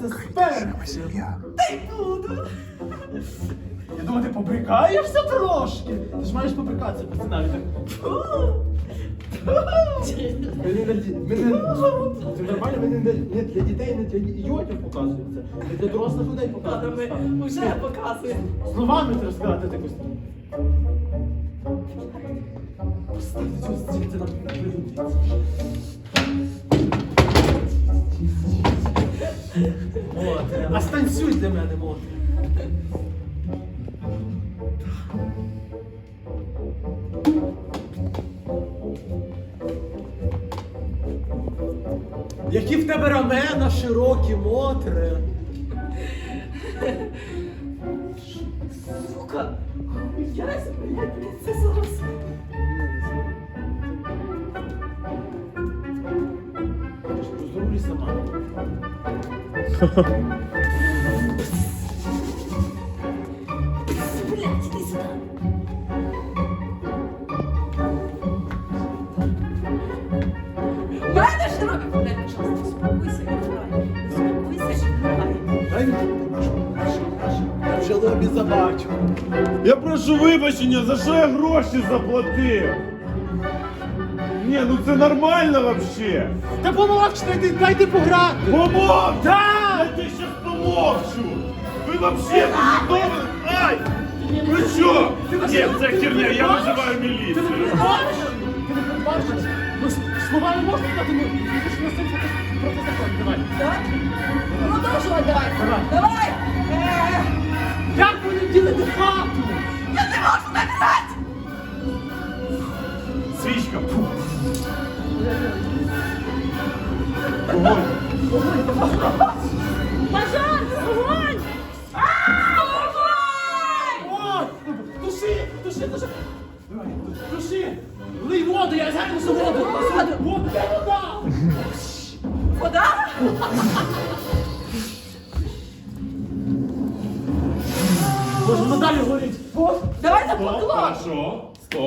це спереться. Та й буду. Я думаю, ти побрикаєшся трошки. Ти ж маєш побрикатися, не, це нормально, ми не, для- дітей, не для ідіотів показується. Ми для дорослих людей показуємо. ми вже показуємо. Словами треба сказати якось. Поставте цього стільки нам станцюй для мене, Мотре. Які в тебе рамена широкі, Мотре. Сука, хуясь, блядь, це зараз. Здорові сама. Блядь, іди сюди. Мене ж. Блядь, пожалуйста, успокойся, грай. Успокойся, не грай. Дай Я вже лобі забачу. Я прошу вибачення, за що я гроші заплатив? Ні, ну це нормально вообще. Та помовчте, дайте, пограти. Помовчу! Да! Я тебе щас помовчу! Вообще не Ай! Ви що? Ні, це херня, я визиваю Ти не міліцію. передбачиш? Не передбачиш? Ну, с- словами можна сказати, ну, ти ж на це проти закон. Давай. Давай. Продовжувати давай. Давай. Давай. Як вони ділити хату? Я не можу так грати. Свічка. Фу. Огонь. Туши, туши, туши. Давай, туши. Лий воду, я зараз воду. Воду. Воду, де вода? Вода? Боже, вода горить. Давай на поклон! хорошо.